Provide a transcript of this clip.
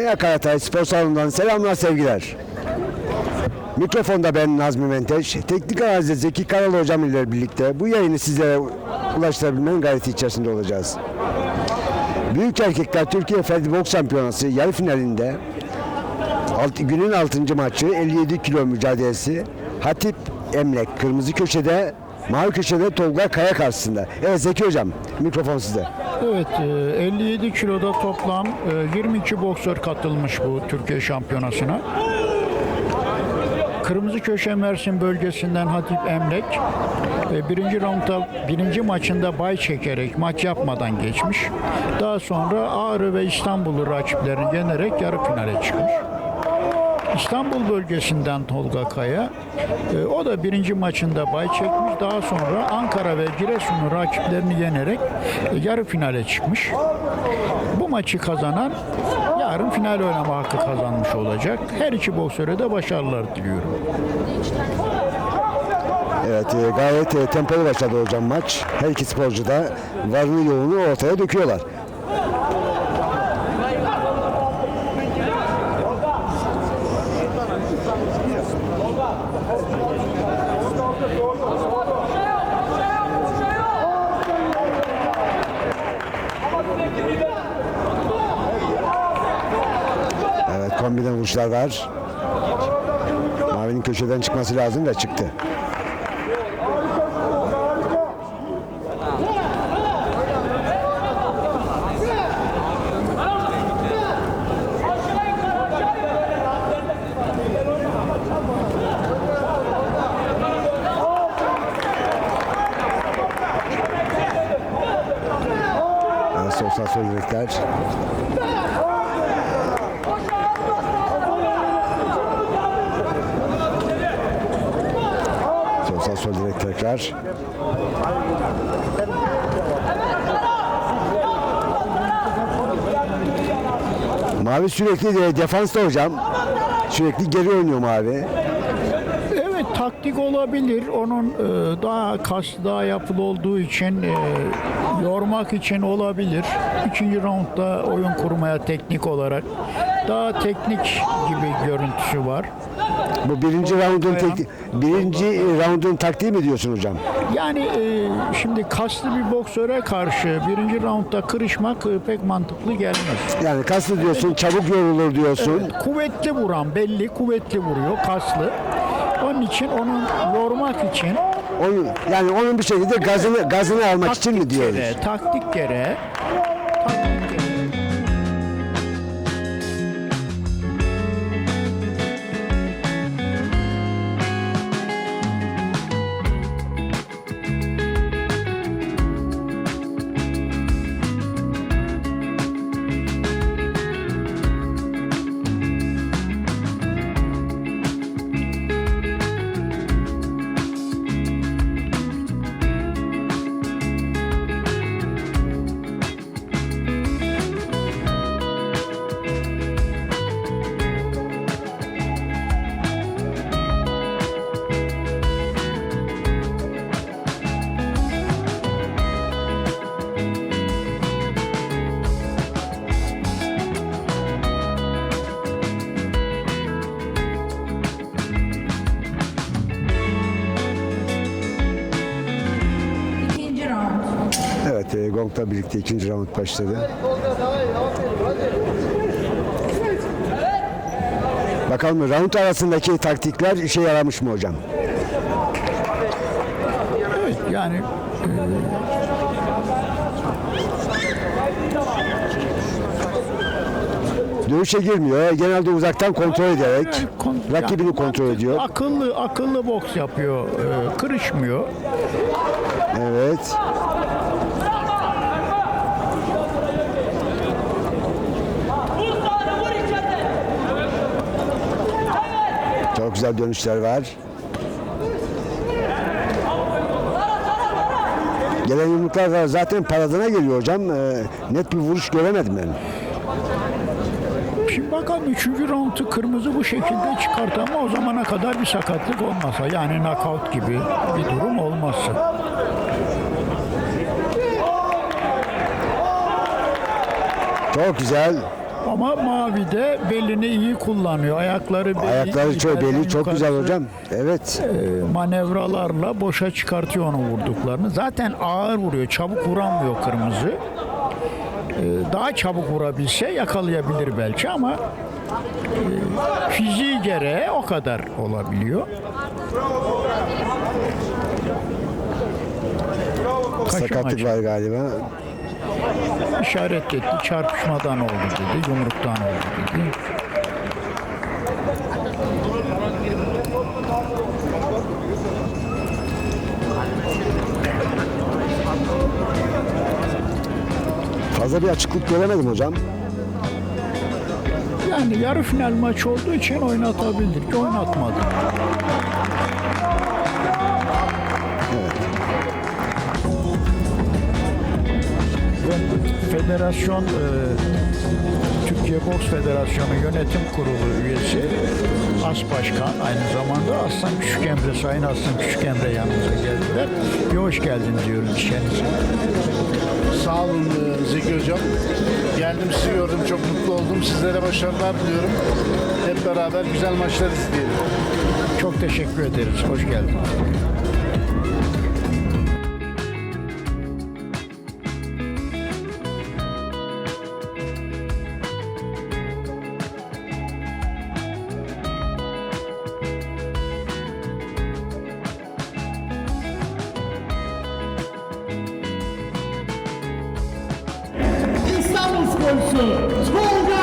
Konya Karatay Spor Salonu'ndan selamlar sevgiler. Mikrofonda ben Nazmi Menteş. Teknik analizde Zeki Karalı hocam ile birlikte bu yayını sizlere ulaştırabilmenin gayreti içerisinde olacağız. Büyük Erkekler Türkiye Ferdi Boks Şampiyonası yarı finalinde alt- günün 6. maçı 57 kilo mücadelesi Hatip Emlek kırmızı köşede mavi köşede Tolga Kaya karşısında. Evet Zeki hocam mikrofon sizde. Evet, e, 57 kiloda toplam e, 22 boksör katılmış bu Türkiye şampiyonasına. Kırmızı Köşe Mersin bölgesinden Hatip Emlek e, birinci roundda birinci maçında bay çekerek maç yapmadan geçmiş. Daha sonra Ağrı ve İstanbul'u rakiplerini yenerek yarı finale çıkmış. İstanbul bölgesinden Tolga Kaya. e, o da birinci maçında bay çekmiş. Daha sonra Ankara ve Giresun'un rakiplerini yenerek e, yarı finale çıkmış. Bu maçı kazanan yarın final oynama hakkı kazanmış olacak. Her iki boksöre de başarılar diliyorum. Evet e, gayet e, tempolu başladı hocam maç. Her iki sporcu da varını yoğunu ortaya döküyorlar. Kombine vuruşlar var. Mavinin köşeden çıkması lazım ve çıktı. Sosyal solidariteler. Solidarite tekrar. Mavi sürekli de defansta hocam. Sürekli geri oynuyor Mavi. Evet taktik olabilir. Onun e, daha kas daha yapılı olduğu için e, yormak için olabilir. İkinci roundda oyun kurmaya teknik olarak daha teknik gibi görüntüsü var. Bu birinci roundun tek, birinci roundun taktiği mi diyorsun hocam? Yani e, şimdi kaslı bir boksöre karşı birinci roundda kırışmak e, pek mantıklı gelmez. Yani kaslı diyorsun, çabuk yorulur diyorsun. Kuvvetli vuran belli, kuvvetli vuruyor, kaslı. Onun için onu yormak için Onu, yani onun bir şekilde gazını gazını almak için mi diyoruz? gereği, taktik Evet, e, Gong'la birlikte ikinci round başladı. Bakalım round arasındaki taktikler işe yaramış mı hocam? Evet, yani Dövüşe girmiyor. Genelde uzaktan kontrol ederek kon- rakibini yani kontrol ediyor. Akıllı akıllı boks yapıyor, e, kırışmıyor. Evet. Çok güzel dönüşler var. Gelen yumruklar da zaten paradına geliyor hocam. Ee, net bir vuruş göremedim ben. Şimdi bakalım 3. roundu kırmızı bu şekilde çıkarttı ama o zamana kadar bir sakatlık olmasa yani knockout gibi bir durum olmazsa. Çok güzel. Ama mavi de belini iyi kullanıyor. Ayakları belli, Ayakları çok belli çok güzel hocam. Evet. e, manevralarla boşa çıkartıyor onu vurduklarını. Zaten ağır vuruyor. Çabuk vuramıyor kırmızı. E, Daha çabuk vurabilse yakalayabilir belki ama e, fiziği gereği o kadar olabiliyor. Sakatlık var galiba. İşaret etti. Çarpışmadan oldu dedi. Yumruktan oldu dedi. Fazla bir açıklık göremedim hocam. Yani yarı final maç olduğu için oynatabildik. Oynatmadı. Federasyon e, Türkiye Boks Federasyonu Yönetim Kurulu üyesi As Başkan aynı zamanda Aslan Küçük Emre Sayın Aslan Küçük Emre yanımıza geldiler. Bir hoş geldin diyoruz kendisine. Sağ olun e, Zeki Hocam. Geldim sizi gördüm. Çok mutlu oldum. Sizlere başarılar diliyorum. Hep beraber güzel maçlar izleyelim. Çok teşekkür ederiz. Hoş geldin. Sporcusu Tolga